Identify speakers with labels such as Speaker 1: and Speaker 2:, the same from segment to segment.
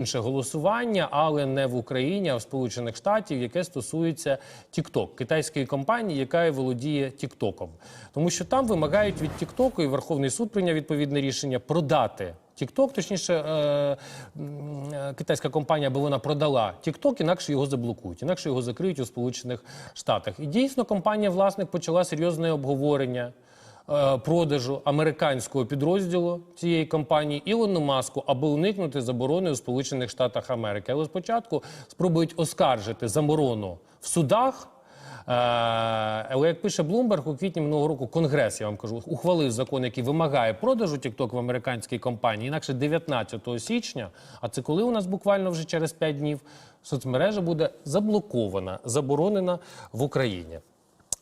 Speaker 1: інше голосування, але не в Україні, а в Сполучених Штатів, яке стосується TikTok, китайської компанії, яка володіє TikTok. Тому що там вимагають від TikTok, і Верховний суд прийняв відповідне рішення продати. TikTok, точніше, е, е, китайська компанія, бо вона продала TikTok, інакше його заблокують, інакше його закриють у Сполучених Штатах. І дійсно компанія власник почала серйозне обговорення продажу американського підрозділу цієї компанії Ілону Маску, аби уникнути заборони у Сполучених Штатах Америки. Але спочатку спробують оскаржити заборону в судах. Е, Але як пише Блумберг, у квітні минулого року Конгрес, я вам кажу, ухвалив закон, який вимагає продажу TikTok в американській компанії. Інакше 19 січня, а це коли у нас буквально вже через 5 днів, соцмережа буде заблокована, заборонена в Україні.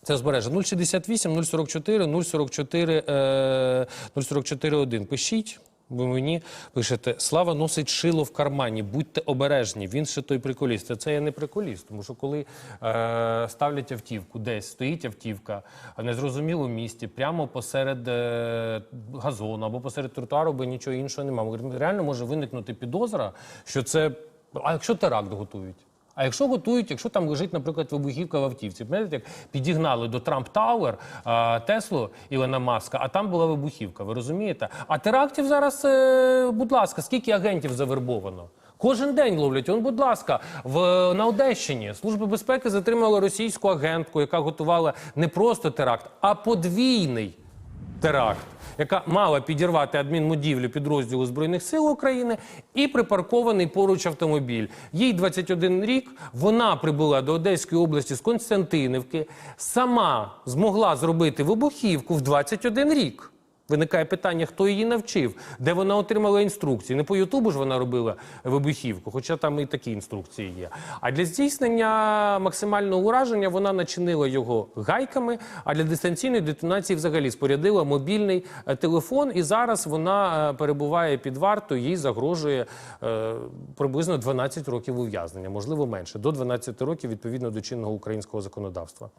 Speaker 1: Це збереже 068 044 044 е, 044 1. Пишіть. Ви мені пишете, Слава носить шило в кармані, будьте обережні. Він ще той приколіст. Та Це я не приколіст, тому що коли е, ставлять автівку, десь стоїть автівка в незрозумілому місті, прямо посеред е, газону або посеред тротуару, бо нічого іншого немає. Реально може виникнути підозра, що це. А якщо теракт готують? А якщо готують, якщо там лежить, наприклад, вибухівка в автівці, пам'ятаєте, як підігнали до Трамп Тауер Теслу Ілона Маска, а там була вибухівка, ви розумієте? А терактів зараз, е, будь ласка, скільки агентів завербовано? Кожен день ловлять. Он, будь ласка, в на Одещині Служба безпеки затримала російську агентку, яка готувала не просто теракт, а подвійний теракт, яка мала підірвати адмінмодівлю підрозділу Збройних сил України і припаркований поруч автомобіль. Їй 21 рік. Вона прибула до Одеської області з Константинівки, сама змогла зробити вибухівку в 21 рік. Виникає питання, хто її навчив, де вона отримала інструкції. Не по Ютубу ж вона робила вибухівку, хоча там і такі інструкції є. А для здійснення максимального ураження вона начинила його гайками, а для дистанційної детонації взагалі спорядила мобільний е, телефон. І зараз вона е, перебуває під вартою, їй загрожує е, приблизно 12 років ув'язнення, можливо менше, до 12 років відповідно до чинного українського законодавства.